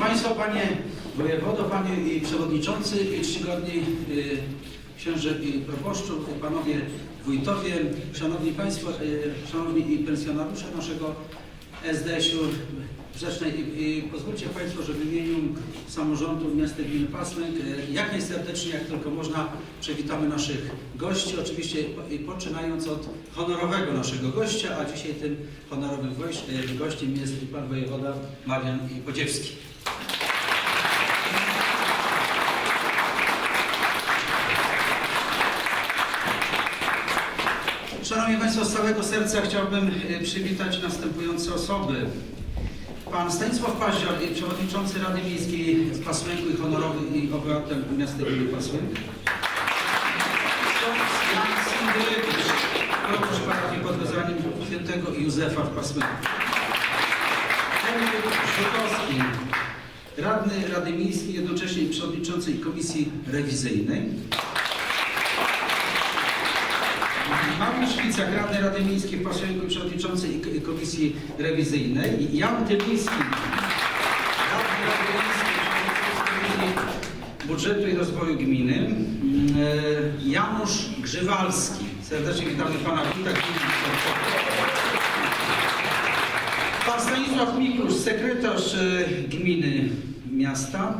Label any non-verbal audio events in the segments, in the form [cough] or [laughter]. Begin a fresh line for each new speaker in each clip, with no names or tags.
Państwo, Panie Wojewodo, Panie Przewodniczący Czcigodni y, Księże Proboszczu, Panowie Wójtowie, Szanowni Państwo, y, Szanowni Pensjonariusze naszego SDŚ-u Rzecznej i, i pozwólcie Państwo, że w imieniu samorządu miasta gminy Pasłęk y, jak najserdeczniej, jak tylko można przywitamy naszych gości, oczywiście poczynając od honorowego naszego gościa, a dzisiaj tym honorowym gościem jest Pan Wojewoda Marian Podziewski. Szanowni Państwo, z całego serca chciałbym e, przywitać następujące osoby. Pan Stanisław Paździor, Przewodniczący Rady Miejskiej w Pasłęku i honorowy i obywatel miasta gminy Pasłęk. Jan Sindylewicz, proboszcz parafii pod wezwaniem świętego Józefa w Pasłęku. Henryk Żukowski, radny Rady Miejskiej, jednocześnie przewodniczący Komisji Rewizyjnej. Mariusz Wicak, radny Rady Miejskiej w Pasłęku, przewodniczący Komisji Rewizyjnej. Jan Tyliński, radny Rady Miejskiej, Komisji Budżetu i Rozwoju Gminy. Mm, e, Janusz Grzywalski. Serdecznie witamy Pana Wójta. Pan Stanisław Miklusz, sekretarz e, Gminy Miasta.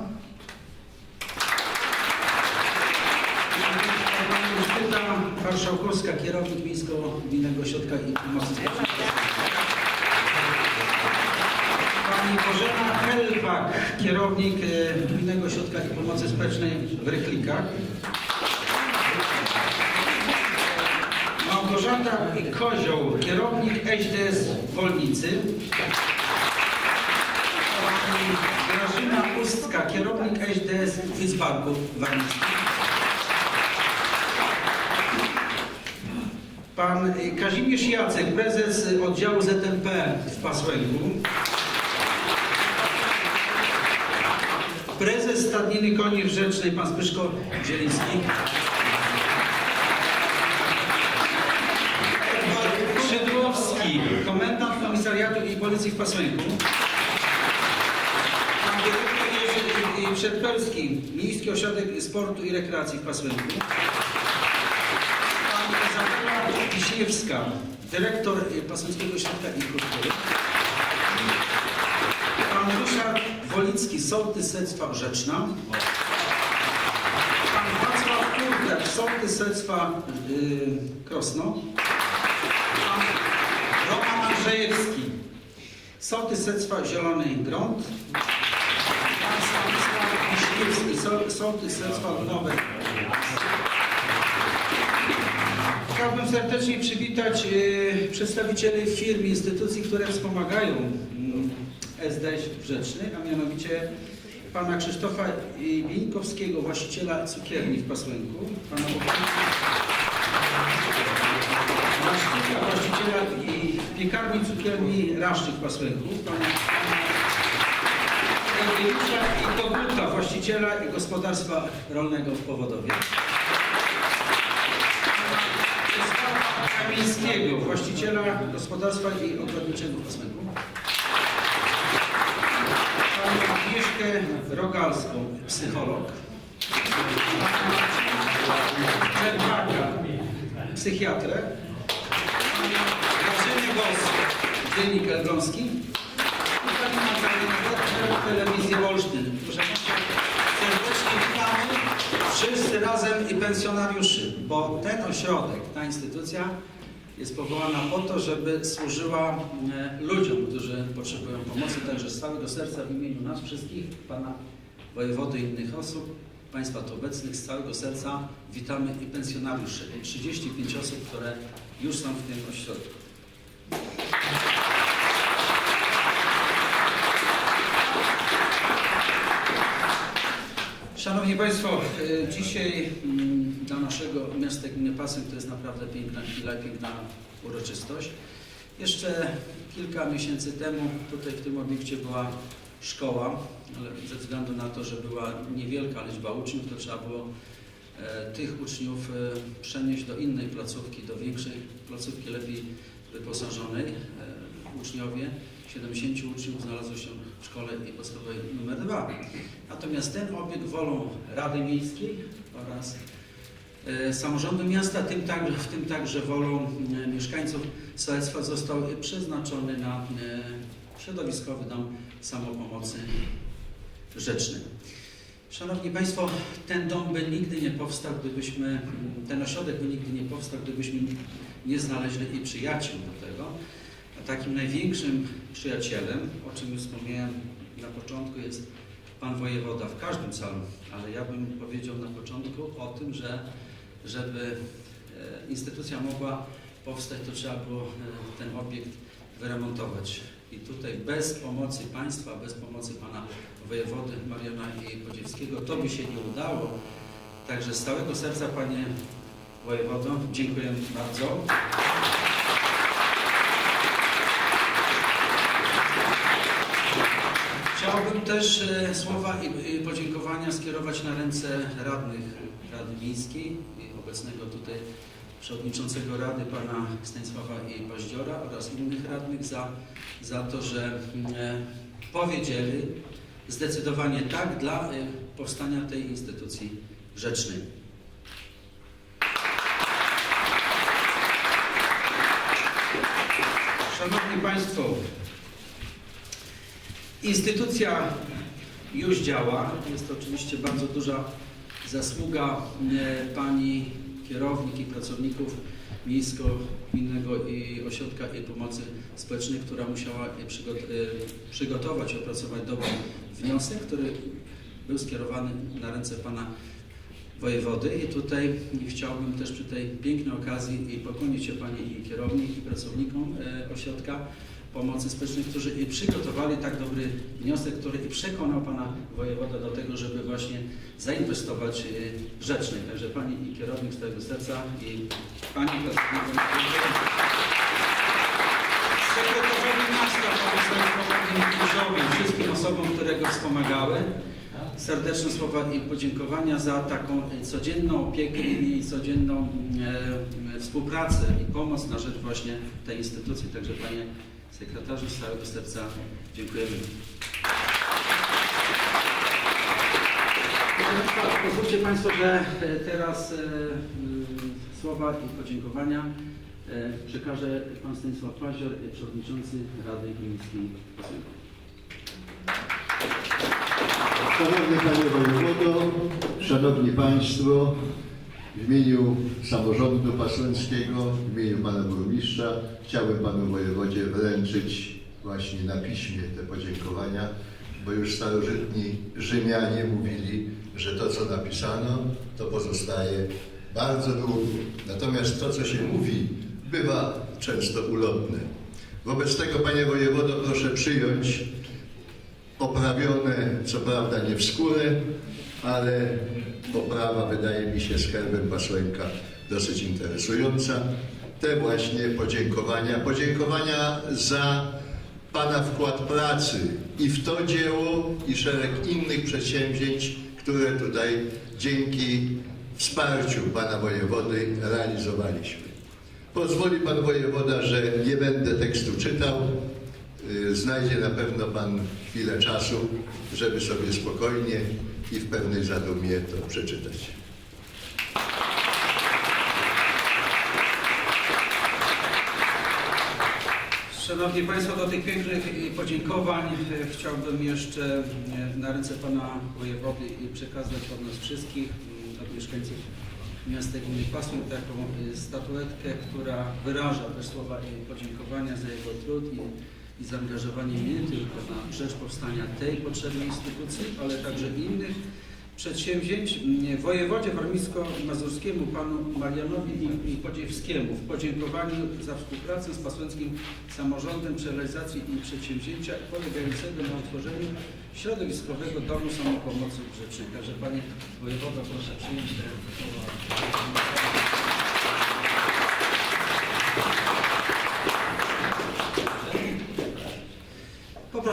Pani Justyna Marszałkowska, kierownik Miejsko-Gminnego Ośrodka i Pomocy Społecznej. Pani Bożena Helbak, kierownik e, Gminnego Ośrodka i Pomocy Społecznej w Rychlikach. Małgorzata Kozioł, kierownik SDS Wolnicy. Pani Grażyna Pustka, kierownik SDS Witzbarku Warmińskich. Pan Kazimierz Jacek, prezes oddziału ZNP w Pasłęgu. Prezes Stadniny Koni Rzecznej, pan Zbyszko Zieliński. Szydłowski, komendant komisariatu i policji w Pasłęgu. Pan dyrektor Y, Przedpełski, Miejski Ośrodek Sportu i Rekreacji w Pasłęgu. Pani Izabela Wiśniewska, dyrektor Pasłęckiego Ośrodka Kultury. Pan Ryszard Wolicki, sołtys Sedztwa Rzeczna. Pan Wacław Kurtek, sołtys Sedztwa y, Krosno. Pan Roman Andrzejewski, sołtys Sedztwa Zielony Grąd. Pan Stanisław Wiśniewski, so- sołtys Nowe. Chciałbym serdecznie przywitać e, przedstawicieli firm i instytucji, które wspomagają mm, SDŚ Rzeczny, a mianowicie pana Krzysztofa Wieńkowskiego, właściciela cukierni w Pasłęku, pana właściciela i piekarni cukierni Raszczyk w Pasłęku, pana Eugeniusza i Koguta, właściciela i gospodarstwa rolnego w Powodowie. Czesława Kamińskiego, właściciela gospodarstwa i ogrodniczego w Pasmęku. Panią Agnieszkę Rogalską, psycholog. Czerwaka, psychiatrę. Panią Grażynę Gos, dziennik elbląski. I Pani Magdalena Wetcher, telewizję Olsztyn. Proszę Państwa, serdecznie witamy wszyscy razem i pensjonariuszy, bo ten ośrodek, ta instytucja jest powołana po to, żeby służyła e, ludziom, którzy potrzebują pomocy, także z całego serca w imieniu nas wszystkich, Pana Wojewody i innych osób, Państwa tu obecnych, z całego serca witamy i pensjonariuszy. 35 osób, które już są w tym ośrodku. Szanowni Państwo, e, dzisiaj mm, dla naszego miasta gminy Pasek to jest naprawdę piękna chwila piękna uroczystość. Jeszcze kilka miesięcy temu tutaj w tym obiekcie była szkoła, ale ze względu na to, że była niewielka liczba uczniów, to trzeba było e, tych uczniów e, przenieść do innej placówki, do większej placówki, lepiej wyposażonej. Uczniowie, 70 uczniów znalazło się w szkole podstawowej numer 2. Natomiast ten obiekt wolą Rady Miejskiej oraz e, samorządu miasta, tym także, w tym także wolą e, mieszkańców sołectwa został przeznaczony na e, środowiskowy dom samopomocy rzecznej. Szanowni Państwo, ten dom by nigdy nie powstał, gdybyśmy, ten ośrodek by nigdy nie powstał, gdybyśmy nie znaleźli i przyjaciół do tego. Takim największym przyjacielem, o czym już wspomniałem na początku, jest Pan Wojewoda w każdym calu, ale ja bym powiedział na początku o tym, że żeby e, instytucja mogła powstać, to trzeba było e, ten obiekt wyremontować. I tutaj bez pomocy państwa, bez pomocy pana wojewody Mariana i Podziewskiego to by się nie udało. Także z całego serca panie wojewodo dziękuję bardzo. Chciałbym też e, słowa i podziękowania skierować na ręce radnych Rady Miejskiej obecnego tutaj przewodniczącego Rady pana Stanisława i Paździora oraz innych radnych za, za to, że e, powiedzieli zdecydowanie tak dla e, powstania tej instytucji rzecznej. Szanowni Państwo, instytucja już działa. Jest to oczywiście bardzo duża zasługa e, pani kierownik i pracowników Miejsko-Gminnego i Ośrodka i Pomocy Społecznej, która musiała e, przygot przygotować, opracować dobry wniosek, który był skierowany na ręce pana wojewody i tutaj chciałbym też przy tej pięknej okazji i pokłonić się pani kierownik i pracownikom e, Ośrodka Pomocy Społecznej, którzy i przygotowali tak dobry wniosek, który i przekonał pana wojewoda do tego, żeby właśnie zainwestować e, rzecznej. Także pani i kierownik z całego serca i pani pracownikom. Sekretarzowi miasta, panu wszystkim osobom, które go wspomagały. Serdeczne słowa i podziękowania za taką e, codzienną opiekę i codzienną e, współpracę i pomoc na rzecz właśnie tej instytucji. Także panie sekretarzu z całego serca dziękujemy. Pozwólcie Państwo, że e, teraz e, słowa i podziękowania e, przekaże Pan Stanisław Pazior, Przewodniczący Rady Miejskiej Posłanki.
Szanowny Panie Wojewodo, Szanowni Państwo, w imieniu samorządu pasłęckiego, w imieniu Pana Burmistrza chciałbym Panu Wojewodzie wręczyć właśnie na piśmie te podziękowania, bo już starożytni Rzymianie mówili, że to co napisano, to pozostaje bardzo długo. Natomiast to co się mówi, bywa często ulotne. Wobec tego Panie Wojewodo proszę przyjąć oprawione, co prawda nie w skórę, ale oprawa wydaje mi się z herbem Pasłęka dosyć interesująca. Te właśnie podziękowania, podziękowania za Pana wkład pracy i w to dzieło i szereg innych przedsięwzięć, które tutaj dzięki wsparciu Pana Wojewody realizowaliśmy. Pozwoli Pan Wojewoda, że nie będę tekstu czytał, Y, znajdzie na pewno Pan chwilę czasu, żeby sobie spokojnie i w pewnej zadumie to przeczytać.
Szanowni Państwo, do tych pięknych podziękowań e, chciałbym jeszcze e, na ręce Pana Wojewody przekazać od nas wszystkich, m, od mieszkańców miasta Gminy Pasłyn taką e, statuetkę, która wyraża też słowa podziękowania za jego trud i, i zaangażowanie nie tylko na rzecz powstania tej potrzebnej instytucji, ale także innych przedsięwzięć m, wojewodzie warmińsko-mazurskiemu, panu Marianowi Podziewskiemu w podziękowaniu za współpracę z pasłęckim samorządem przy realizacji przedsięwzięcia polegającego na utworzeniu środowiskowego domu samopomocy grzecznej. Także panie wojewodo, proszę przyjąć te.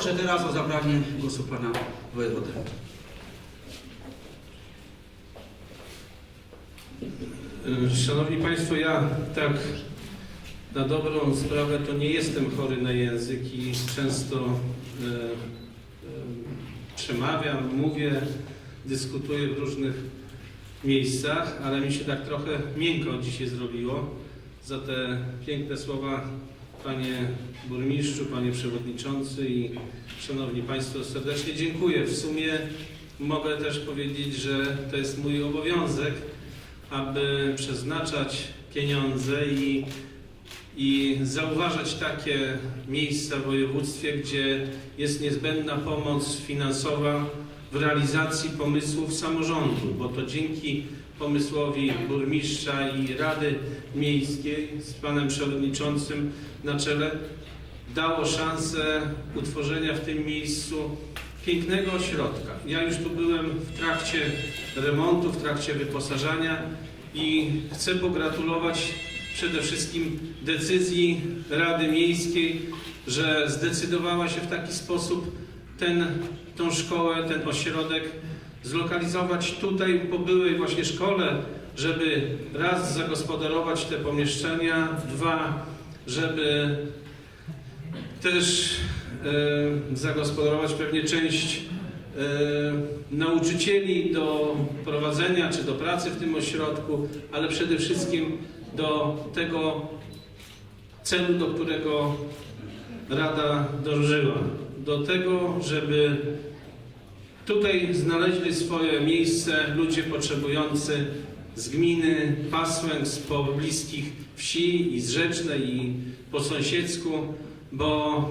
Poproszę teraz o zabranie głosu pana wojewodę.
Szanowni Państwo, ja tak Na dobrą sprawę to nie jestem chory na język i często e, e, przemawiam, mówię, dyskutuję w różnych miejscach, ale mi się tak trochę miękko dzisiaj zrobiło za te piękne słowa Panie Burmistrzu, Panie Przewodniczący i Szanowni Państwo, serdecznie dziękuję. W sumie mogę też powiedzieć, że to jest mój obowiązek, aby przeznaczać pieniądze i, i zauważać takie miejsca w województwie, gdzie jest niezbędna pomoc finansowa w realizacji pomysłów samorządu, bo to dzięki pomysłowi burmistrza i Rady Miejskiej z panem przewodniczącym na czele dało szansę utworzenia w tym miejscu pięknego ośrodka. Ja już tu byłem w trakcie remontu, w trakcie wyposażania i chcę pogratulować przede wszystkim decyzji Rady Miejskiej, że zdecydowała się w taki sposób ten, tą szkołę, ten ośrodek zlokalizować tutaj po byłej właśnie szkole, żeby raz zagospodarować te pomieszczenia, dwa, żeby też e, zagospodarować pewnie część e, nauczycieli do prowadzenia czy do pracy w tym ośrodku, ale przede wszystkim do tego celu, do którego Rada dążyła. Do tego, żeby tutaj znaleźli swoje miejsce ludzie potrzebujący z gminy Pasłęk, z pobliskich wsi i z Rzecznej i po sąsiedzku, bo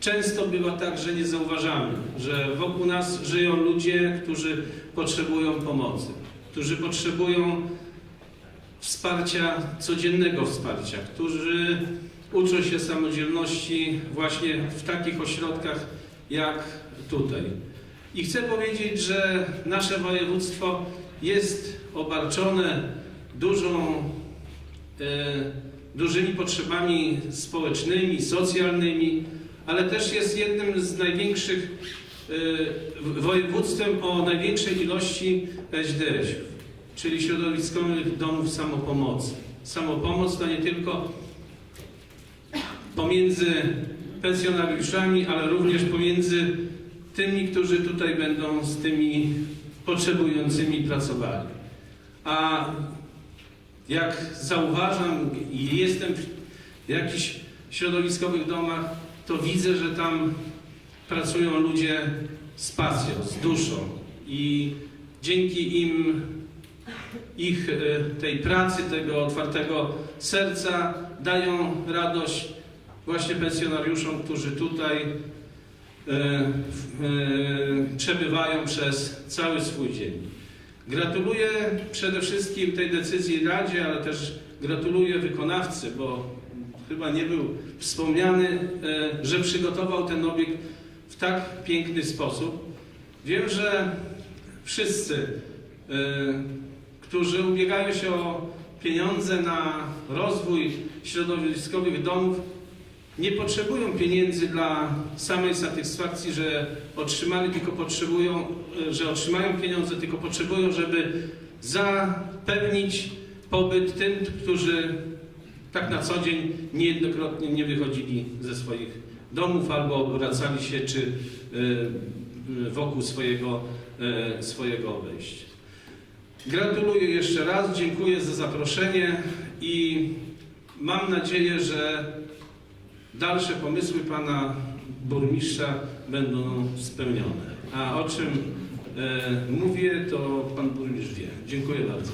często bywa tak, że nie zauważamy, że wokół nas żyją ludzie, którzy potrzebują pomocy, którzy potrzebują wsparcia, codziennego wsparcia, którzy uczą się samodzielności właśnie w takich ośrodkach jak tutaj. I chcę powiedzieć, że nasze województwo jest obarczone dużą, e, dużymi potrzebami społecznymi, socjalnymi, ale też jest jednym z największych e, województwem o największej ilości SDŚ-ów, czyli środowiskowych domów samopomocy. Samopomoc to nie tylko pomiędzy pensjonariuszami, ale również pomiędzy tymi, którzy tutaj będą z tymi potrzebującymi pracowali. A jak zauważam i jestem w jakichś środowiskowych domach, to widzę, że tam pracują ludzie z pasją, z duszą i dzięki im, ich e, tej pracy, tego otwartego serca dają radość właśnie pensjonariuszom, którzy tutaj przebywają przez cały swój dzień. Gratuluję przede wszystkim tej decyzji Radzie, ale też gratuluję wykonawcy, bo chyba nie był wspomniany, e, że przygotował ten obiekt w tak piękny sposób. Wiem, że wszyscy, e, którzy ubiegają się o pieniądze na rozwój środowiskowych domów, nie potrzebują pieniędzy dla samej satysfakcji, że otrzymali, tylko potrzebują, e, że otrzymają pieniądze, tylko potrzebują, żeby zapewnić pobyt tym, którzy tak na co dzień niejednokrotnie nie wychodzili ze swoich domów albo obracali się czy e, wokół swojego, e, swojego obejścia. Gratuluję jeszcze raz, dziękuję za zaproszenie i mam nadzieję, że dalsze pomysły pana burmistrza będą spełnione. A o czym e, mówię, to pan burmistrz wie. Dziękuję bardzo.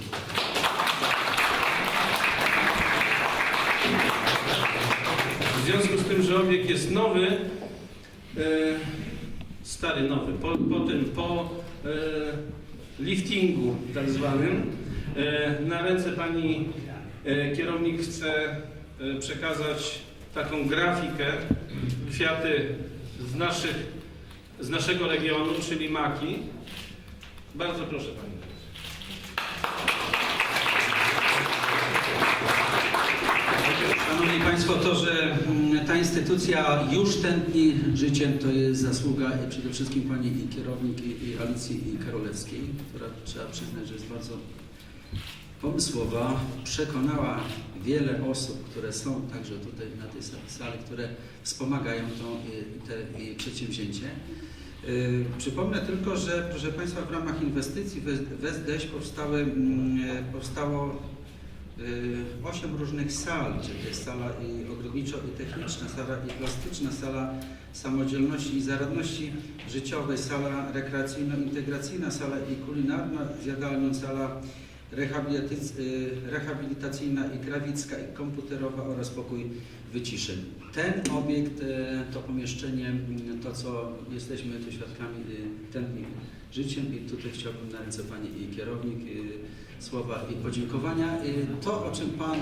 W związku z tym, że obiekt jest nowy, e, stary nowy, po, po tym, po e, liftingu tak zwanym, e, na ręce pani e, kierownik chce e, przekazać taką grafikę, kwiaty z, naszych, z naszego regionu, czyli maki. Bardzo proszę Pani.
Szanowni Państwo, to, że mm, ta instytucja już tętni życiem, to jest zasługa przede wszystkim Pani i kierownik i, Alicji i Karolewskiej, która trzeba przyznać, że jest bardzo pomysłowa, przekonała wiele osób, które są także tutaj na tej sali- które wspomagają to y, te, y, przedsięwzięcie. Y, Przypomnę tylko, że proszę Państwa w ramach inwestycji w powstały, mm, e, powstało osiem różnych sal, czyli to jest sala i ogrodniczo i techniczna, sala i plastyczna, sala samodzielności i zaradności życiowej, sala rekreacyjno-integracyjna, sala i kulinarna, z jadalnią, sala rehabilitacyjna i krawicka i komputerowa oraz pokój wyciszeń. Ten obiekt, y, to pomieszczenie, y, to co jesteśmy tu świadkami, y, tętni życiem i tutaj chciałbym na ręce Pani i kierownik y, słowa i podziękowania. Y, To, o czym Pan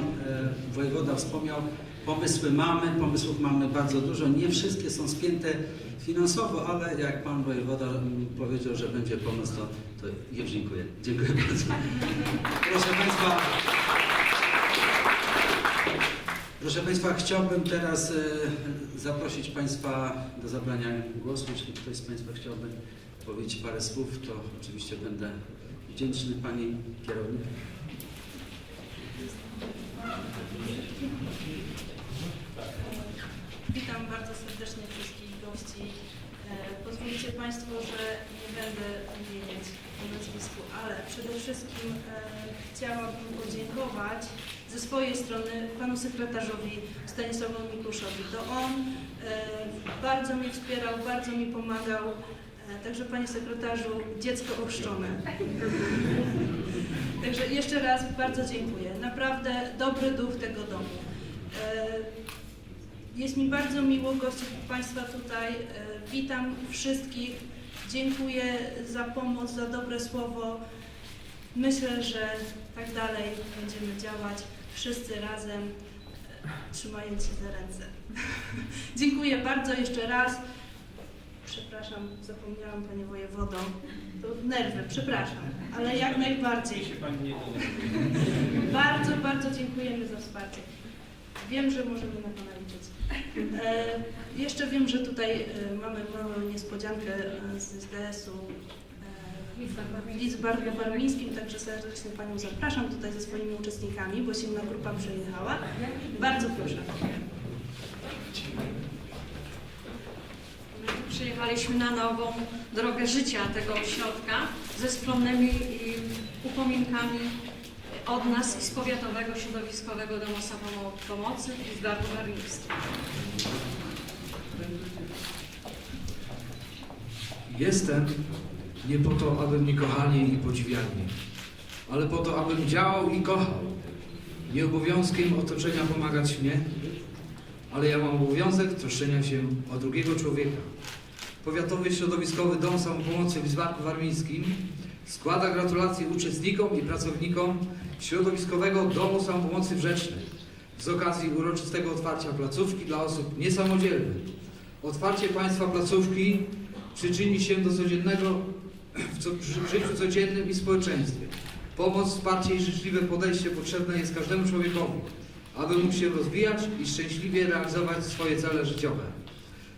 wojewoda wspomniał, pomysły mamy, pomysłów mamy bardzo dużo. Nie wszystkie są spięte finansowo, ale jak Pan wojewoda powiedział, że będzie pomoc, to, to już dziękuję. Dziękuję bardzo. Proszę Państwa, proszę Państwa, chciałbym teraz e, zaprosić Państwa do zabrania głosu. Jeśli ktoś z Państwa chciałby powiedzieć parę słów, to oczywiście będę wdzięczny Pani kierownik.
Serdecznie wszystkich gości. E, Pozwolicie Państwo, że nie będę wymieniać po nazwisku, ale przede wszystkim e, chciałabym podziękować ze swojej strony panu sekretarzowi Stanisławowi Mikuszowi. To on e, bardzo mi wspierał, bardzo mi pomagał. Także panie sekretarzu, dziecko ochrzczone. Także jeszcze raz bardzo dziękuję. Naprawdę dobry duch tego domu. Jest mi bardzo miło gościć Państwa tutaj. E, Witam wszystkich. Dziękuję za pomoc, za dobre słowo. Myślę, że tak dalej będziemy działać wszyscy razem, e, trzymając się za ręce. [laughs] Dziękuję bardzo jeszcze raz. Przepraszam, zapomniałam Panie Wojewodo. To nerwy, przepraszam, ale jak najbardziej. Bardzo, bardzo dziękujemy za wsparcie. Wiem, że możemy na Pana liczyć. E, jeszcze wiem, że tutaj e, mamy małą niespodziankę e, z SDS-u w Lidzbarku Warmińskim, także serdecznie Panią zapraszam tutaj ze swoimi uczestnikami, bo silna grupa przyjechała. Bardzo proszę.
Przyjechaliśmy na nową drogę życia tego ośrodka ze skromnymi upominkami od nas z Powiatowego Środowiskowego Domu Samopomocy z Gardu Warmińskim.
Jestem nie po to, aby mnie kochali i podziwiali, ale po to, abym działał i kochał. Nie obowiązkiem otoczenia pomagać mnie, ale ja mam obowiązek troszczenia się o drugiego człowieka. Powiatowy Środowiskowy Dom Samopomocy w Izbarku Warmińskim składa gratulacje uczestnikom i pracownikom Środowiskowego Domu Samopomocy Wrzecznej z okazji uroczystego otwarcia placówki dla osób niesamodzielnych. Otwarcie Państwa placówki przyczyni się do codziennego w, co, w życiu codziennym i społeczeństwie. Pomoc, wsparcie i życzliwe podejście potrzebne jest każdemu człowiekowi, aby mógł się rozwijać i szczęśliwie realizować swoje cele życiowe.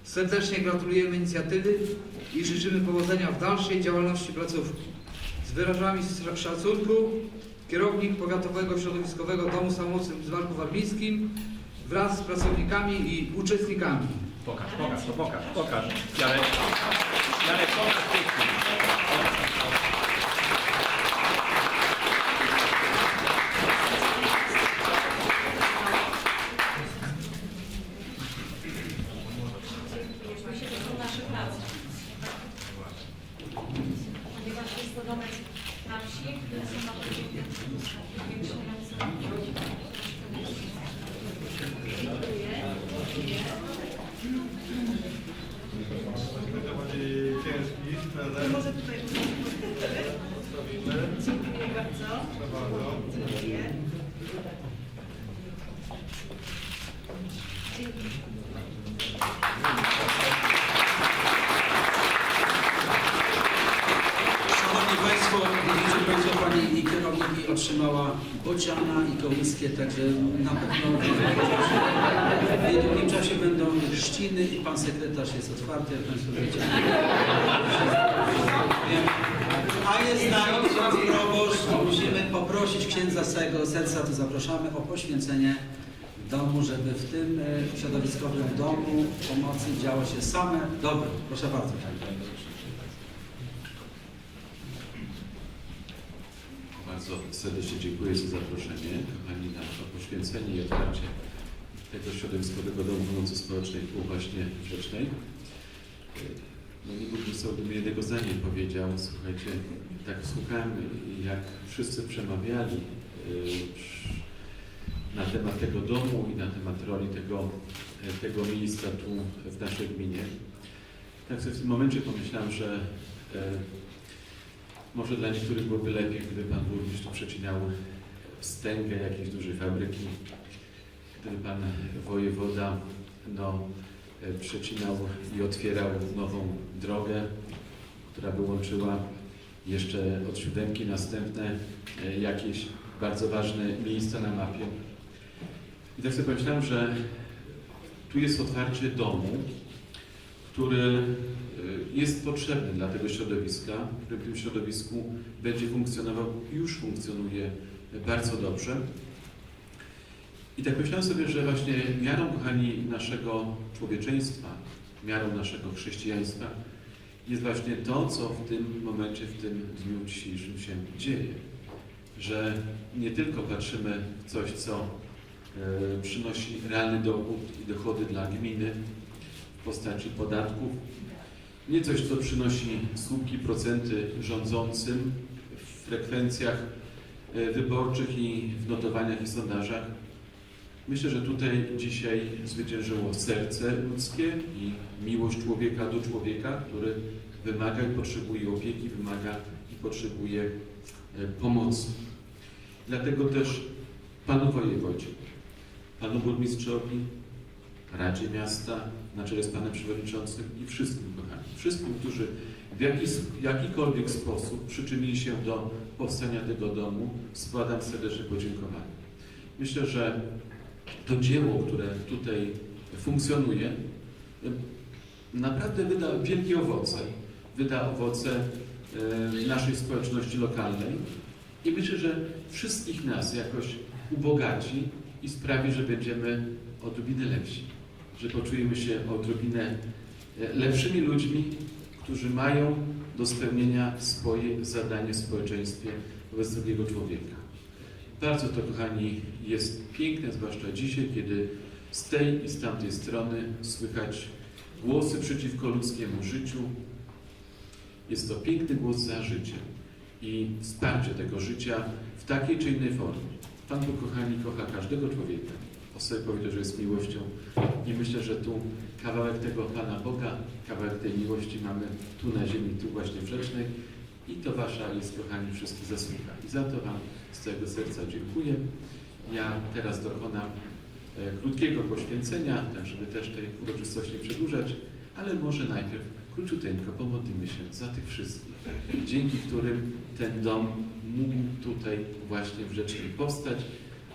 Serdecznie gratulujemy inicjatywy i życzymy powodzenia w dalszej działalności placówki. Z wyrażami szacunku kierownik Powiatowego Środowiskowego Domu Samocy w Zwarku Warmińskim wraz z pracownikami i uczestnikami.
Pokaż, pokaż, to pokaż, pokaż. Jarek, pokaż pięknie.
Myślę, że to nasze prace. Ponieważ jest to domek na wsi, które są naprawdę zwiększające.
ciężki prezent.
Może tutaj
Postawimy.
Dziękuję bardzo.
Proszę bardzo.
Dziękuję. Dziękuję.
Szanowni Państwo, widzicie Państwo, Pani i kierownik otrzymała bociana i kołyskie, także na pewno w [laughs] niedługim czasie będą chrzciny i Pan sekretarz jest otwarty, jak Państwo wiecie. A jest nami ksiądz proboszcz, musimy poprosić księdza z całego serca, to zapraszamy o poświęcenie domu, żeby w tym e, środowiskowym domu pomocy działo się same dobro. Proszę bardzo.
Serdecznie dziękuję za zaproszenie, kochani, na to poświęcenie i otwarcie tego środowiskowego domu pomocy społecznej tu właśnie Rzecznej. No nie mógłbym sobie jednego zdania powiedział. Słuchajcie, tak słuchałem, jak wszyscy przemawiali przy- na temat tego domu i na temat roli tego, tego miejsca tu w naszej gminie. Tak sobie w tym momencie pomyślałem, że e, może dla niektórych byłoby lepiej, gdyby Pan Burmistrz tu przecinał wstęgę jakiejś dużej fabryki, gdyby Pan Wojewoda no, e, przecinał i otwierał nową drogę, która by łączyła jeszcze od siódemki następne e, jakieś bardzo ważne miejsca na mapie. I tak sobie pomyślałem, że tu jest otwarcie domu, który jest potrzebny dla tego środowiska, który w tym środowisku będzie funkcjonował, już funkcjonuje bardzo dobrze. I tak myślałem sobie, że właśnie miarą, kochani, naszego człowieczeństwa, miarą naszego chrześcijaństwa jest właśnie to, co w tym momencie, w tym dniu dzisiejszym się dzieje. Że nie tylko patrzymy w coś, co e, przynosi realny dochód i dochody dla gminy, w postaci podatków. Nie coś, co przynosi słupki, procenty rządzącym w frekwencjach e, wyborczych i w notowaniach i sondażach. Myślę, że tutaj dzisiaj zwyciężyło serce ludzkie i miłość człowieka do człowieka, który wymaga i potrzebuje opieki, wymaga i potrzebuje e, pomocy. Dlatego też Panu Wojewodzie, Panu Burmistrzowi, Radzie Miasta, na czele z Panem Przewodniczącym i wszystkim, kochani, wszystkim, którzy w jakiś, jakikolwiek sposób przyczynili się do powstania tego domu, składam serdeczne podziękowanie. Myślę, że to dzieło, które tutaj funkcjonuje, naprawdę wyda wielkie owoce. Wyda owoce e, naszej społeczności lokalnej i myślę, że wszystkich nas jakoś ubogaci i sprawi, że będziemy odrobinę lepsi że poczujemy się odrobinę lepszymi ludźmi, którzy mają do spełnienia swoje zadanie w społeczeństwie wobec drugiego człowieka. Bardzo to, kochani, jest piękne, zwłaszcza dzisiaj, kiedy z tej i z tamtej strony słychać głosy przeciwko ludzkiemu życiu. Jest to piękny głos za życie i wsparcie tego życia w takiej czy innej formie. Pan Bóg, kochani, kocha każdego człowieka. O sobie powiedział, że jest miłością i myślę, że tu kawałek tego Pana Boga, kawałek tej miłości mamy tu na ziemi, tu właśnie w Rzecznej i to Wasza jest, kochani, wszystkich zasługa. I za to Wam z całego serca dziękuję. Ja teraz dokonam e, krótkiego poświęcenia, tak żeby też tej uroczystości nie przedłużać, ale może najpierw króciuteńko pomodlimy się za tych wszystkich, dzięki którym ten dom mógł tutaj właśnie w Rzecznej powstać,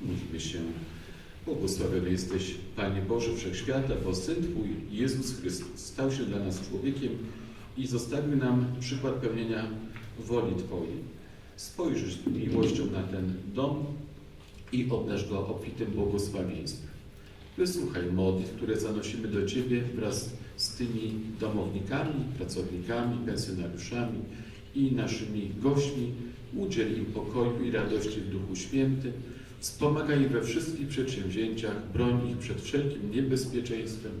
Módlmy się. Błogosławiony jesteś, Panie Boże Wszechświata, bo Syn Twój, Jezus Chrystus, stał się dla nas człowiekiem i zostawił nam przykład pełnienia woli Twojej. Spojrzysz z miłością na ten dom i obdarz go obfitym błogosławieństwem. Wysłuchaj modlitw, które zanosimy do Ciebie wraz z tymi domownikami, pracownikami, pensjonariuszami i naszymi gośćmi. Udziel im pokoju i radości w Duchu Świętym. Wspomagaj ich we wszystkich przedsięwzięciach, broń ich przed wszelkim niebezpieczeństwem,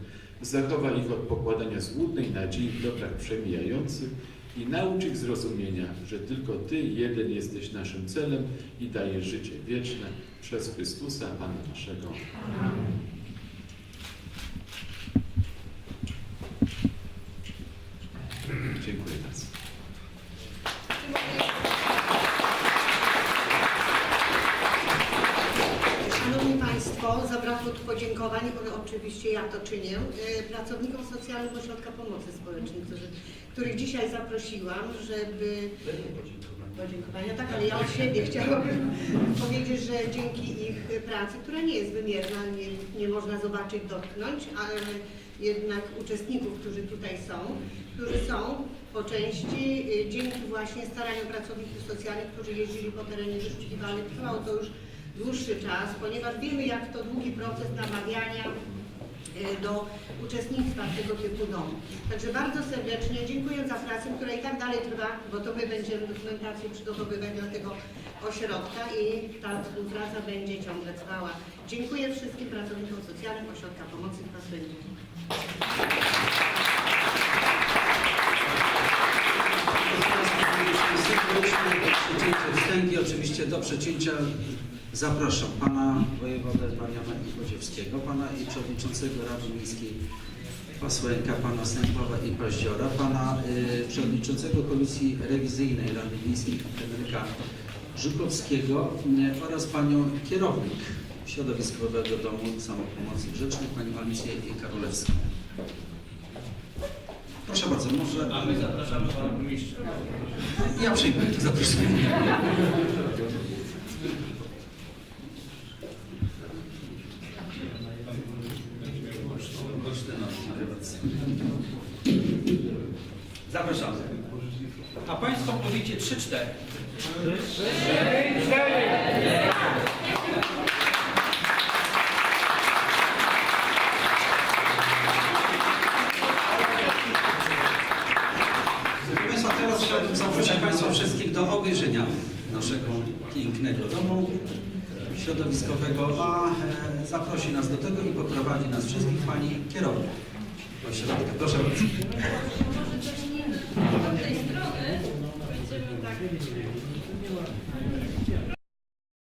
zachowaj ich od pokładania złudnej nadziei w dobrach przemijających i naucz ich zrozumienia, że tylko Ty jeden jesteś naszym celem i dajesz życie wieczne przez Chrystusa, Pana naszego. Dziękuję bardzo.
Szanowni Państwo, zabrakło tu podziękowań, ale oczywiście ja to czynię, e, pracownikom Socjalnego Ośrodka Pomocy Społecznej, którzy, których dzisiaj zaprosiłam, żeby... Podziękowania, tak, ale ja od siebie chciałabym [laughs] powiedzieć, że dzięki ich pracy, która nie jest wymierna, nie, nie można zobaczyć, dotknąć, ale jednak uczestników, którzy tutaj są, którzy są po części y, dzięki właśnie staraniom pracowników socjalnych, którzy jeździli po terenie wyszukiwalnym, trwało to już dłuższy czas, ponieważ wiemy, jak to długi proces namawiania do uczestnictwa w tego typu domu. Także bardzo serdecznie dziękuję za pracę, która i tak dalej trwa, bo to my będziemy dokumentację przygotowywać dla tego ośrodka i ta współpraca będzie ciągle trwała. Dziękuję wszystkim pracownikom socjalnym Ośrodka Pomocy Pasłędzie.
Przecięcie wstęgi, oczywiście do przecięcia zapraszam pana wojewodę Mariana Iwodziewskiego, pana i przewodniczącego Rady Miejskiej Pasłęka, pana Sępowa i Paździora, pana y, przewodniczącego Komisji Rewizyjnej Rady Miejskiej Henryka Żukowskiego y, oraz panią kierownik Środowiskowego Domu Samopomocy Grzecznej, panią Alicję Karolewską. Proszę bardzo, może...
A my zapraszamy pana burmistrza.
Ja przyjmuję to zaproszenie.